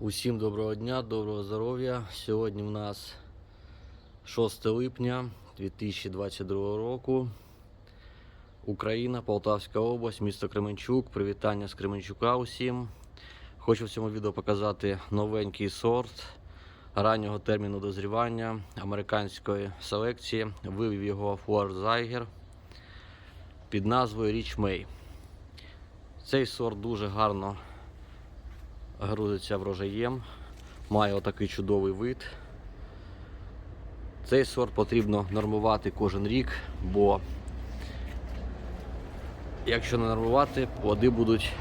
Усім доброго дня, доброго здоров'я. Сьогодні в нас 6 липня 2022 року. Україна, Полтавська область, місто Кременчук. Привітання з Кременчука усім. Хочу в цьому відео показати новенький сорт раннього терміну дозрівання американської селекції. Вивів його Фуар Зайгер під назвою Річ Мей. Цей сорт дуже гарно грузиться врожаєм, має отакий чудовий вид. Цей сорт потрібно нормувати кожен рік, бо якщо не нормувати, плоди будуть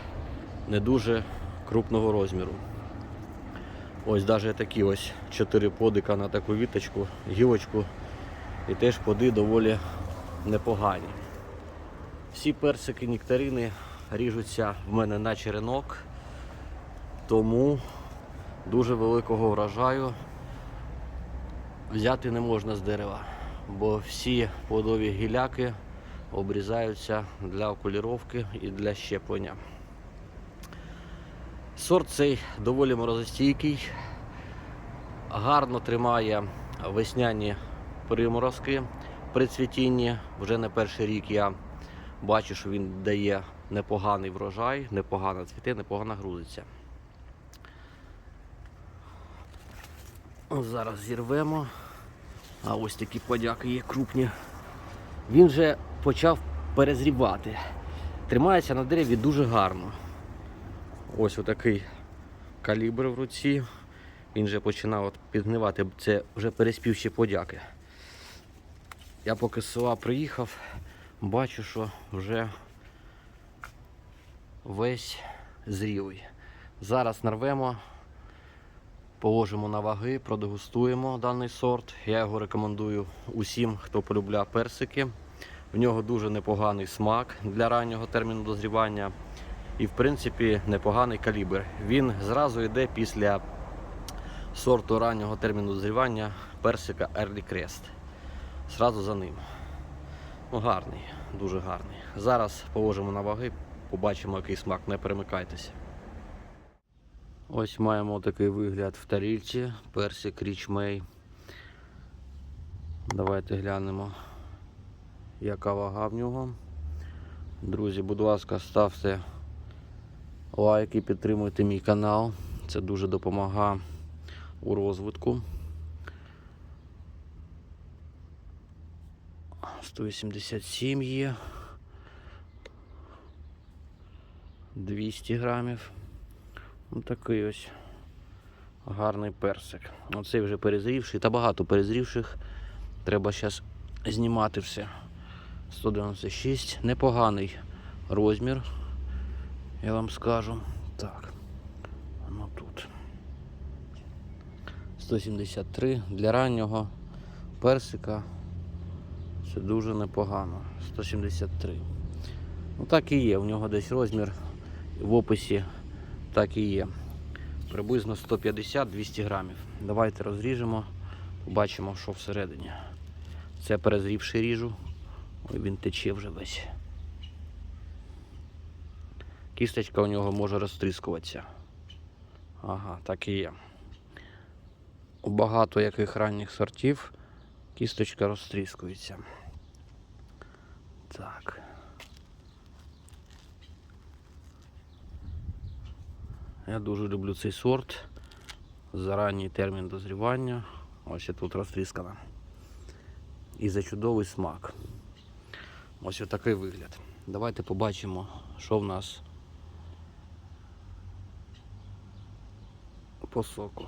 не дуже крупного розміру. Ось навіть такі ось 4 подика на таку віточку, гілочку, і теж плоди доволі непогані. Всі персики нектарини ріжуться в мене на черенок. Тому дуже великого врожаю взяти не можна з дерева, бо всі плодові гіляки обрізаються для окуліровки і для щеплення. Сорт цей доволі морозостійкий, гарно тримає весняні приморозки при цвітінні. Вже не перший рік я бачу, що він дає непоганий врожай, непогано цвіте, непогано грузиться. Зараз зірвемо. А ось такі подяки є крупні. Він вже почав перезрівати. Тримається на дереві дуже гарно. Ось отакий калібр в руці. Він вже починав підгнивати. Це вже переспівші подяки. Я поки з села приїхав, бачу, що вже весь зрілий. Зараз нарвемо положимо на ваги, продегустуємо даний сорт. Я його рекомендую усім, хто полюбляє персики. В нього дуже непоганий смак для раннього терміну дозрівання. І, в принципі, непоганий калібр. Він зразу йде після сорту раннього терміну дозрівання персика Early Crest. Зразу за ним. Ну, гарний, дуже гарний. Зараз положимо на ваги, побачимо, який смак, не перемикайтеся. Ось маємо такий вигляд в тарільці. Персик Річ Мей. Давайте глянемо, яка вага в нього. Друзі, будь ласка, ставте лайки, підтримуйте мій канал. Це дуже допомагає у розвитку. 187 є. 200 грамів. Ось такий ось гарний персик. Оцей вже перезрівший та багато перезрівших. Треба зараз знімати все. 196. Непоганий розмір, я вам скажу. Так. Ну тут. 173. Для раннього персика це дуже непогано. 173. Ну так і є. У нього десь розмір в описі так і є. Приблизно 150-200 грамів. Давайте розріжемо, побачимо, що всередині. Це перезрівший ріжу. Ой, він тече вже весь. Кісточка у нього може розтріскуватися. Ага, так і є. У багато яких ранніх сортів кісточка розтріскується. Так. Я дуже люблю цей сорт. За ранній термін дозрівання. Ось тут розтріскана. І за чудовий смак. Ось отакий вигляд. Давайте побачимо, що в нас по соку.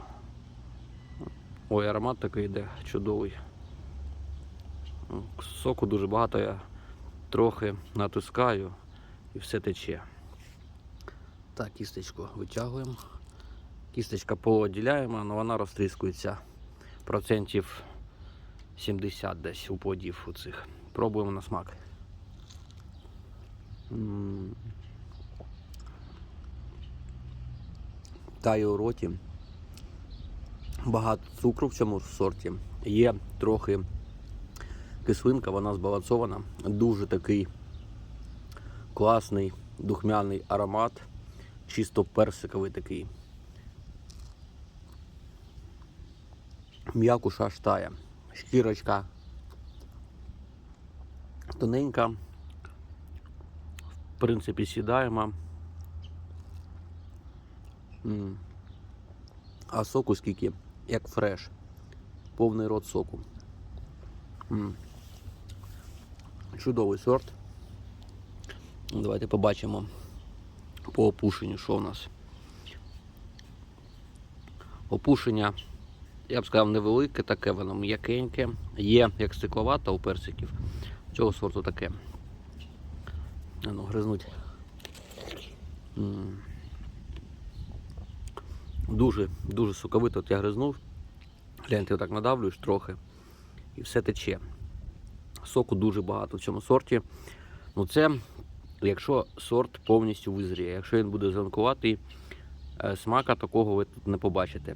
Ой, аромат такий йде чудовий. Соку дуже багато, я трохи натискаю і все тече. Так, кісточку витягуємо. Кісточка пооділяємо, але вона розтріскується процентів 70 десь у плодів у цих. Пробуємо на смак. М. Тає у роті. Багато цукру в цьому сорті. Є трохи кислинка, вона збалансована. Дуже такий класний духмяний аромат чисто персиковий такий. М'якуша штає. Шкірочка тоненька. В принципі, сідаємо. А соку скільки? Як фреш. Повний рот соку. Чудовий сорт. Давайте побачимо по опушенню, що у нас. Опушення, я б сказав, невелике, таке воно м'якеньке. Є як стекловата у персиків. Цього сорту таке. Ну, гризнуть. Дуже, дуже соковито от я гризнув. Гляньте, отак надавлюєш трохи. І все тече. Соку дуже багато в цьому сорті. Ну це якщо сорт повністю визріє. Якщо він буде зеленкуватий, е, смака такого ви тут не побачите.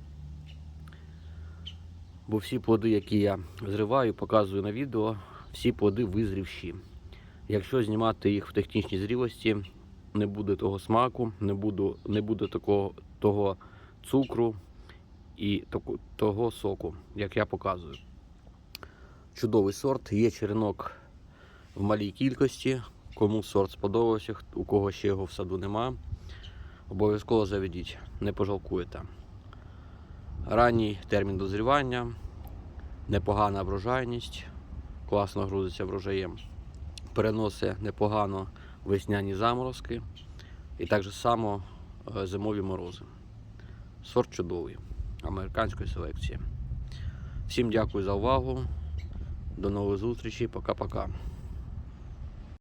Бо всі плоди, які я зриваю, показую на відео, всі плоди визрівші. Якщо знімати їх в технічній зрілості, не буде того смаку, не буде, не буде такого, того цукру і таку- того соку, як я показую. Чудовий сорт, є черенок в малій кількості. Кому сорт сподобався, у кого ще його в саду нема, обов'язково заведіть, не пожалкуєте. Ранній термін дозрівання, непогана врожайність, класно грузиться врожаєм, переносить непогано весняні заморозки і так само е, зимові морози. Сорт чудовий, американської селекції. Всім дякую за увагу. До нових зустрічей. Пока-пока.